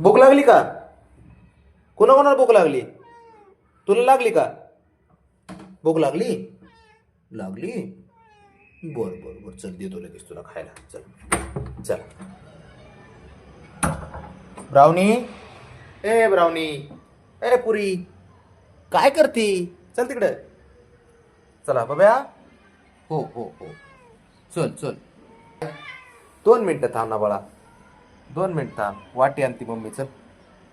भूक लागली का? कोणाकोणाला भूक लागली? तुला लागली का? भूक लागली? लागली? बर बर बर. चल देतो लगेच तुला खायला. चल. चल. ब्राउनी? ए ब्राउनी. ए पुरी. काय करती? चल तिकडे. चला बाब्या. हो हो हो. चल चल. दोन मिनटं थांब ना बाळा. दोन मिनिट थांब. वाटी आणते मम्मी चल.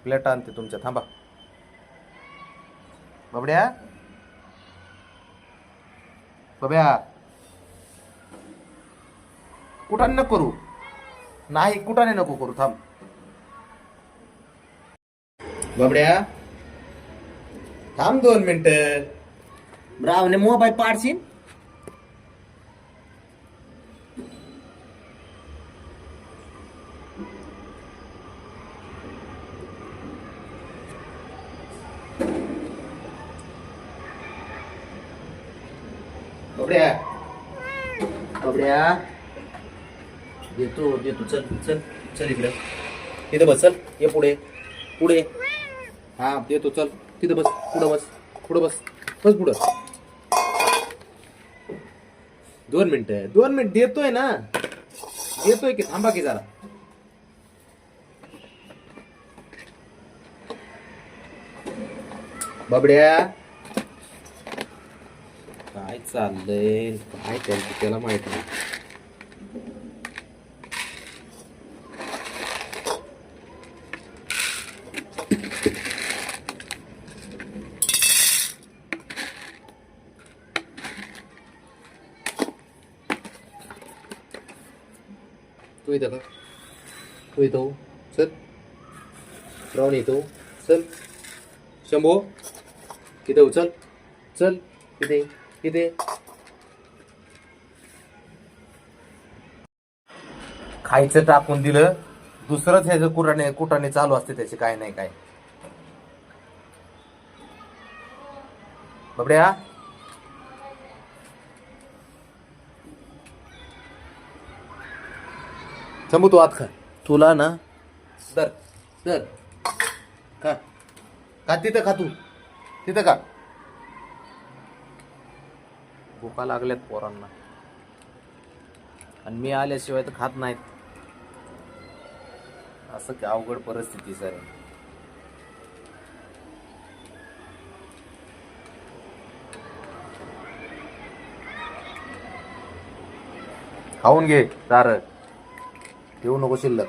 प्लेट आणते तुमच्या. थांबा. बाबड्या. बब्या कुठाने नको करू? नाही कुठाने नको करू? थांब. बाबड्या. थांब दोन मिनिट. ब्रावने मोबाईल पाडशील? बाबड्या बाबड्या देतो देतो चल चल चल इकडे. तिथं बस चल. ये पुढे पुढे. हा येतो चल. तिथं बस पुढं बस पुढं बस. बस पुढं. दोन मिनिटं दोन मिनिट देतोय ना. देतोय की थांबा की जरा. बाबड्या. काय चाललंय काय त्यांचं त्याला माहीत नाही तू इथं का तू इथं हो. चल राहून येतो चल शंभो इथं हो, चल चल इथे खायचं टाकून दिलं. दुसरंच ह्याचं कुराने कुटाने चालू असते त्याचे काय नाही काय. बाबड्या. शंभू तू आत खा. तुला ना? दर दर खा. खा तिथं खा तू. तिथं का भुका लागल्यात पोरांना. आणि मी आल्याशिवाय तर खात नाहीत. असं अवघड परिस्थिती सर. खाऊन घे दार. ठेवू नको शिल्लक.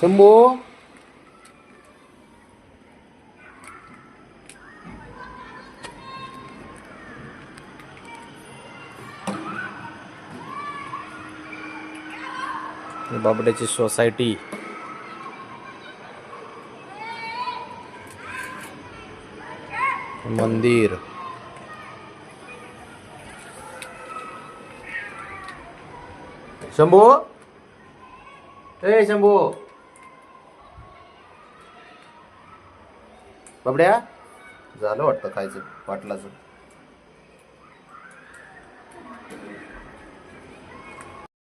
शंभू! बाबड्याची सोसायटी. मंदिर. शंभू? ए शंभू. बाबड्या झालं वाटतं खायचं पाटलाचं